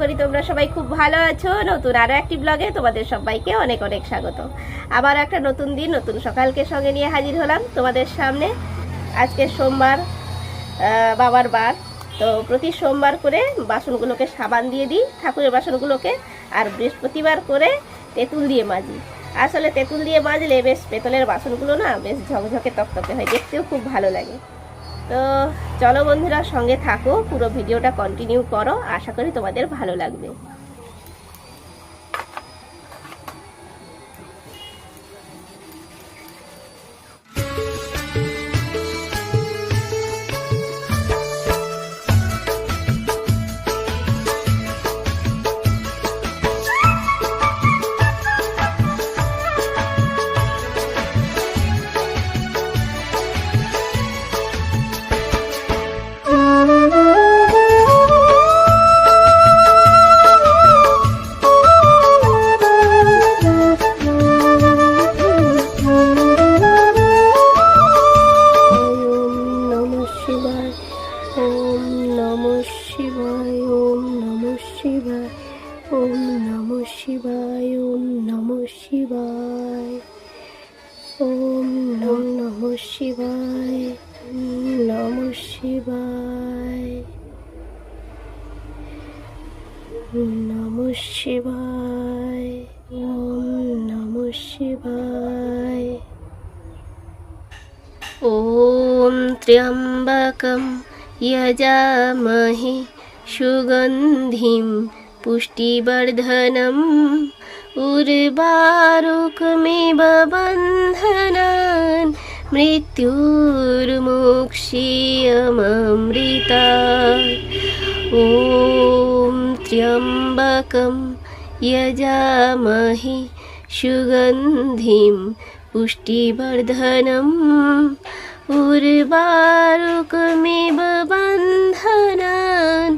করি তোমরা সবাই খুব ভালো আছো। নতুন আরও একটি ব্লগে তোমাদের সবাইকে অনেক অনেক স্বাগত। আবার একটা নতুন দিন, নতুন সকালকে সঙ্গে নিয়ে হাজির হলাম তোমাদের সামনে। আজকে সোমবার বাবার বার। তো প্রতি সোমবার করে বাসনগুলোকে সাবান দিয়ে দিই, ঠাকুরের বাসনগুলোকে, আর বৃহস্পতিবার করে তেঁতুল দিয়ে মাজি। আসলে তেঁতুল দিয়ে মাজলে বেশ পেতলের বাসনগুলো না বেশ ঝকঝকে তকতকে হয়, দেখতেও খুব ভালো লাগে। তো চলো বন্ধুরা সঙ্গে থাকো পুরো ভিডিওটা কন্টিনিউ করো। আশা করি তোমাদের ভালো লাগবে। শিবায় ওম নমঃ শিবায় ওম নমঃ শিবায় ওম নমঃ শিবায় ওম নম নমঃ শিবায় ওম নমঃ শিবায় নমঃ শিবায় ওম নমঃ শিবায় ॐ त्र्यम्बकं यजामहे सुगन्धिं पुष्टिवर्धनम् उर्वारुकमिव बन्धनान् मृत्युर्मुक्षीयममृता ॐ त्र्यम्बकं यजामहे सुगन्धिं पुष्टिवर्धनम् उर्वारुकमिव बन्धनान्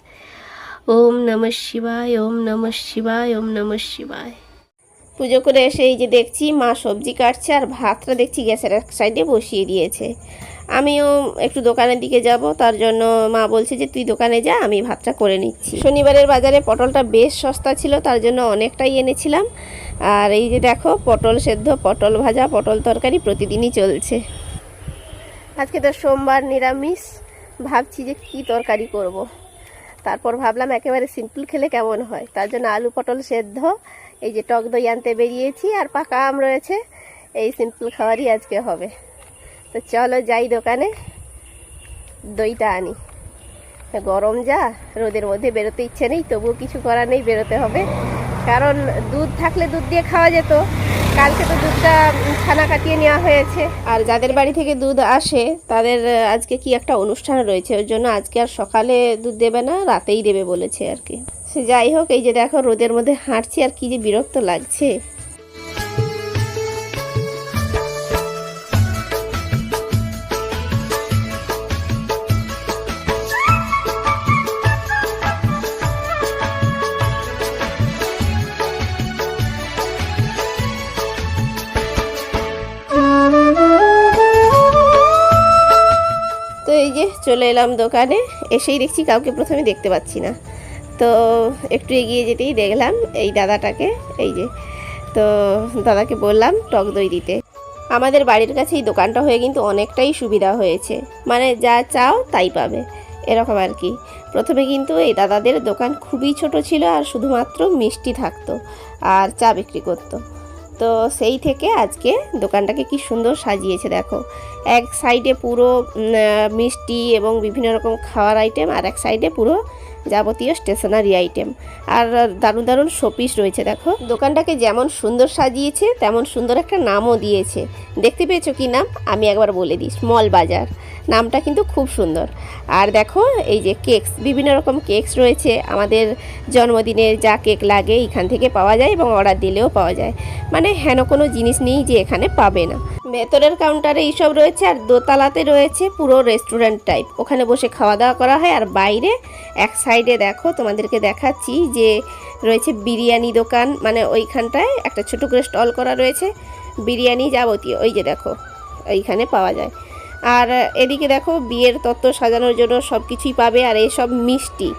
ওম নমঃ শিবায়, ওম নমঃ শিবায়, ওম নমঃ শিবায়। পুজো করে এসে এই যে দেখছি, মা সবজি কাটছে আর ভাতটা দেখছি গ্যাসের এক সাইডে বসিয়ে দিয়েছে। আমিও একটু দোকানের দিকে যাব, তার জন্য মা বলছে যে, তুই দোকানে যা, আমি ভাতটা করে নিচ্ছি। শনিবারের বাজারে পটলটা বেশ সস্তা ছিল, তার জন্য অনেকটাই এনেছিলাম। আর এই যে দেখো, পটল সেদ্ধ, পটল ভাজা, পটল তরকারি প্রতিদিনই চলছে। আজকে তো সোমবার নিরামিষ, ভাবছি যে কি তরকারি করব। তারপর ভাবলাম একেবারে সিম্পল খেলে কেমন হয়? তার জন্য আলু পটল সেদ্ধ, এই যে টক দই আনতে বেরিয়েছি আর পাকা আম রয়েছে, এই সিম্পল খাবারই আজকে হবে। তো চলো যাই দোকানে, দইটা আনি। গরম যা, রোদের মধ্যে বেরোতে ইচ্ছে নেই, তবুও কিছু করার নেই, বেরোতে হবে। কারণ দুধ থাকলে দুধ দিয়ে খাওয়া যেত। কালকে তো দুধটা ছানা কাটিয়ে নেওয়া হয়েছে। আর যাদের বাড়ি থেকে দুধ আসে, তাদের আজকে কি একটা অনুষ্ঠান রয়েছে, ওর জন্য আজকে আর সকালে দুধ দেবে না, রাতেই দেবে বলেছে আর কি। সে যাই হোক, এই যে দেখো রোদের মধ্যে হাঁটছি, আর কি যে বিরক্ত লাগছে। চলে এলাম দোকানে, এসেই দেখছি কাউকে প্রথমে দেখতে পাচ্ছি না। তো একটু এগিয়ে যেতেই দেখলাম এই দাদাটাকে, এই যে, তো দাদাকে বললাম টক দই দিতে। আমাদের বাড়ির কাছে এই দোকানটা হয়ে কিন্তু অনেকটাই সুবিধা হয়েছে। মানে যা চাও তাই পাবে, এরকম আর কি। প্রথমে কিন্তু এই দাদাদের দোকান খুবই ছোট ছিল আর শুধুমাত্র মিষ্টি থাকতো আর চা বিক্রি করতো। তো সেই থেকে আজকে দোকানটাকে কি সুন্দর সাজিয়েছে, দেখো। এক সাইডে পুরো মিষ্টি এবং বিভিন্ন রকম খাওয়ার আইটেম আর এক সাইডে পুরো যাবতীয় স্টেশনারি আইটেম আর দারুণ দারুণ শোপিস রয়েছে, দেখো। দোকানটাকে যেমন সুন্দর সাজিয়েছে, তেমন সুন্দর একটা নামও দিয়েছে। দেখতে পেয়েছ কি নাম? আমি একবার বলে দিই স্মল বাজার। নামটা কিন্তু খুব সুন্দর। আর দেখো, এই যে কেকস বিভিন্ন রকম কেকস রয়েছে। আমাদের জন্মদিনের যা কেক লাগে, এখান থেকে পাওয়া যায় এবং অর্ডার দিলেও পাওয়া যায়। মানে হেন কোনো জিনিস নেই যে এখানে পাবে না। ভেতরের কাউন্টারে এইসব রয়েছে আর দোতলাতে রয়েছে পুরো রেস্টুরেন্ট টাইপ ওখানে বসে খাওয়া দাওয়া করা হয় আর বাইরে এক সাইডে দেখো, তোমাদেরকে দেখাচ্ছি যে রয়েছে বিরিয়ানি দোকান। মানে ওইখানটায় একটা ছোটো করে স্টল করা রয়েছে, বিরিয়ানি যাবতীয়। ওই যে দেখো, এইখানে পাওয়া যায়। আর এদিকে দেখো, বিয়ের তত্ত্ব সাজানোর জন্য সব কিছুই পাবে আর এইসব মিষ্টি।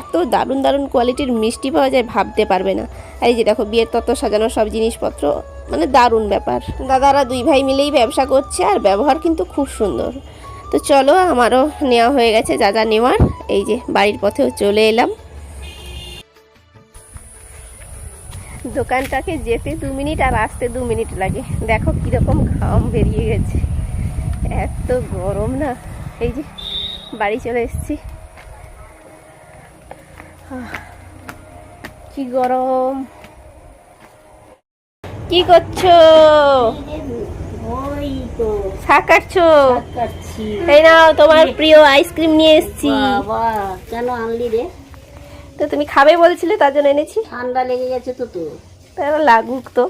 এত দারুণ দারুণ কোয়ালিটির মিষ্টি পাওয়া যায়, ভাবতে পারবে না। আর এই যে দেখো, বিয়ের তত্ত্ব সাজানোর সব জিনিসপত্র। মানে দারুণ ব্যাপার। দাদারা দুই ভাই মিলেই ব্যবসা করছে আর ব্যবহার কিন্তু খুব সুন্দর। তো চলো, আমারও নেওয়া হয়ে গেছে যা যা নেওয়ার। এই যে বাড়ির পথেও চলে এলাম। দোকানটাকে যেতে দু মিনিট আর আসতে দু মিনিট লাগে। দেখো কীরকম ঘাম বেরিয়ে গেছে। এত গরম না। এই যে বাড়ি চলে এসেছি। কি গরম। কি করছ? শাক কাটছো? এই নাও তোমার প্রিয় আইসক্রিম নিয়ে এসেছি। কেন আনলি রে? তো তুমি খাবে বলছিলে তার জন্য এনেছি। ঠান্ডা লেগে গেছে তো তো। তাহলে লাগুক তো।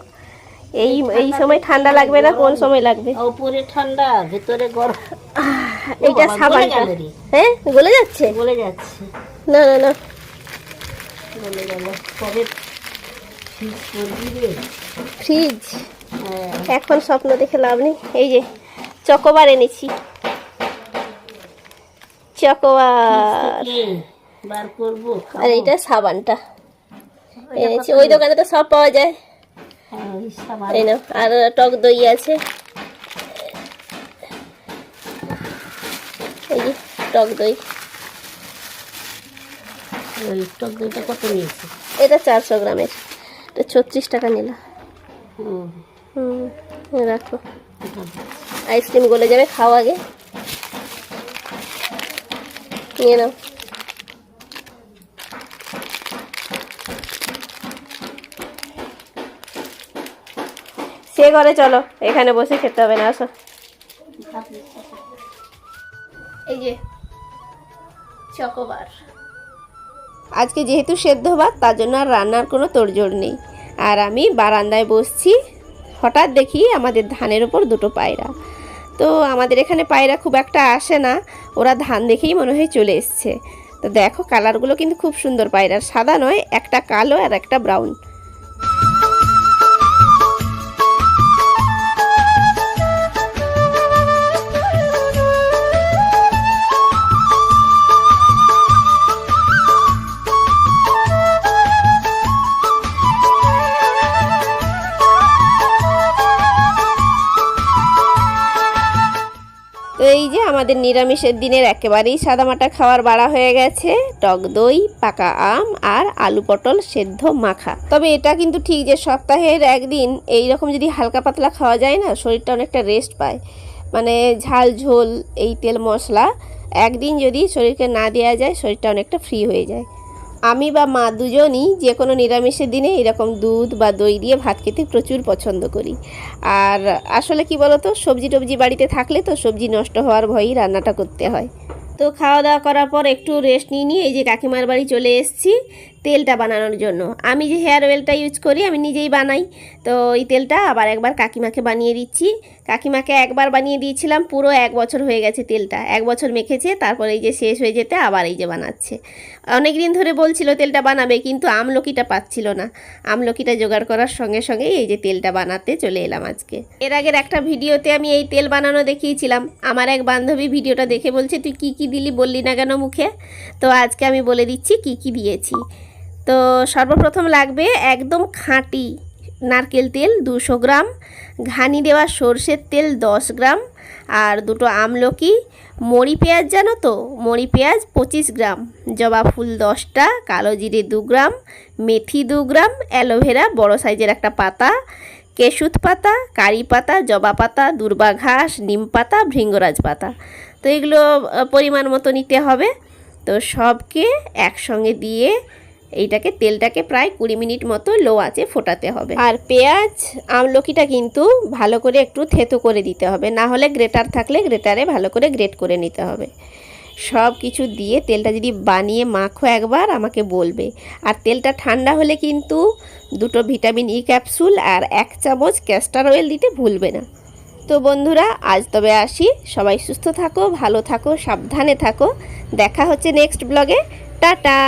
এই এই সময় ঠান্ডা লাগবে না কোন সময় লাগবে? ওপরে ঠান্ডা ভেতরে গরম। এইটা সাবান গলে গেল। হ্যাঁ গলে যাচ্ছে? বলে যাচ্ছে। না না না। বলে গেল। কবে ফ্রিজ এখন স্বপ্ন দেখে লাভ নেই। এই যে চকোবার এনেছি। চকোবার। আর এইটা সাবানটা। এনেছি। ওই দোকানে তো সব পাওয়া যায়। হ্যাঁ। এই না আর টক দই আছে। এই যে টক দই। টক দইটা কত নিয়েছে? এটা চারশো গ্রামের। এটা ছত্রিশ টাকা নিলাম। হুম রাখো। আইসক্রিম গলে যাবে খাও আগে। নিয়ে নাও। সে ঘরে চলো এখানে বসে খেতে হবে না আসো। এই যে চকোবার। আজকে যেহেতু সেদ্ধ ভাত, তার জন্য আর রান্নার কোনো তোড়জোড় নেই। আর আমি বারান্দায় বসছি, হঠাৎ দেখি আমাদের ধানের ওপর দুটো পায়রা। তো আমাদের এখানে পায়রা খুব একটা আসে না, ওরা ধান দেখেই মনে হয় চলে এসছে। তো দেখো, কালারগুলো কিন্তু খুব সুন্দর পায়রা সাদা নয়, একটা কালো আর একটা ব্রাউন। আমাদের নিরামিষের দিনের একেবারেই সাদামাটা খাওয়ার বাড়া হয়ে গেছে। টক দই, পাকা আম আর আলু পটল সেদ্ধ মাখা। তবে এটা কিন্তু ঠিক যে সপ্তাহের একদিন এই রকম যদি হালকা পাতলা খাওয়া যায় না, শরীরটা অনেকটা রেস্ট পায়। মানে ঝাল ঝোল, এই তেল মশলা একদিন যদি শরীরকে না দেওয়া যায়, শরীরটা অনেকটা ফ্রি হয়ে যায়। আমি বা মা দুজনই যে কোনো নিরামিষের দিনে এরকম দুধ বা দই দিয়ে ভাত খেতে প্রচুর পছন্দ করি। আর আসলে কি বলতো, সবজি টবজি বাড়িতে থাকলে তো সবজি নষ্ট হওয়ার ভয়েই রান্নাটা করতে হয়। তো খাওয়া দাওয়া করার পর একটু রেস্ট নিয়ে নিয়ে এই যে কাকিমার বাড়ি চলে এসেছি তেলটা বানানোর জন্য। আমি যে হেয়ার অয়েলটা ইউজ করি, আমি নিজেই বানাই। তো এই তেলটা আবার একবার কাকিমাকে বানিয়ে দিচ্ছি। কাকিমাকে একবার বানিয়ে দিয়েছিলাম, পুরো এক বছর হয়ে গেছে তেলটা। এক বছর মেখেছে, তারপর এই যে শেষ হয়ে যেতে আবার এই যে বানাচ্ছে। অনেক দিন ধরে বলছিল তেলটা বানাবে, কিন্তু আমলকিটা পাচ্ছিল না। আমলকিটা জোগাড় করার সঙ্গে সঙ্গে এই যে তেলটা বানাতে চলে এলাম আজকে। এর আগের একটা ভিডিওতে আমি এই তেল বানানো দেখিয়েছিলাম। আমার এক বান্ধবী ভিডিওটা দেখে বলছে, তুই কি কি দিলি বললি না কেন মুখে? তো আজকে আমি বলে দিচ্ছি কি কি দিয়েছি। তো সর্বপ্রথম লাগবে একদম খাঁটি নারকেল তেল দুশো গ্রাম, ঘানি দেওয়া সর্ষের তেল দশ গ্রাম, আর দুটো আমলকি, মরি পেঁয়াজ জানো তো? মরি পেঁয়াজ পঁচিশ গ্রাম, জবা ফুল দশটা, কালো জিরে দু গ্রাম, মেথি দু গ্রাম, অ্যালোভেরা বড় সাইজের একটা পাতা, কেশুত পাতা, কারি পাতা, জবা পাতা, দুর্বা ঘাস, নিম পাতা, ভৃঙ্গরাজ পাতা। তো এগুলো পরিমাণ মতো নিতে হবে। তো সবকে একসঙ্গে দিয়ে এইটাকে তেলটাকে প্রায় কুড়ি মিনিট মতো লো আছে ফোটাতে হবে। আর পেঁয়াজ, আমলকিটা কিন্তু ভালো করে একটু থেতো করে দিতে হবে। না হলে গ্রেটার থাকলে গ্রেটারে ভালো করে গ্রেট করে নিতে হবে। সব কিছু দিয়ে তেলটা যদি বানিয়ে মাখো একবার, আমাকে বলবে। আর তেলটা ঠান্ডা হলে কিন্তু দুটো ভিটামিন ই ক্যাপসুল আর এক চামচ ক্যাস্টার অয়েল দিতে ভুলবে না। তো বন্ধুরা, আজ তবে আসি। সবাই সুস্থ থাকো, ভালো থাকো, সাবধানে থাকো। দেখা হচ্ছে নেক্সট ব্লগে। টাটা!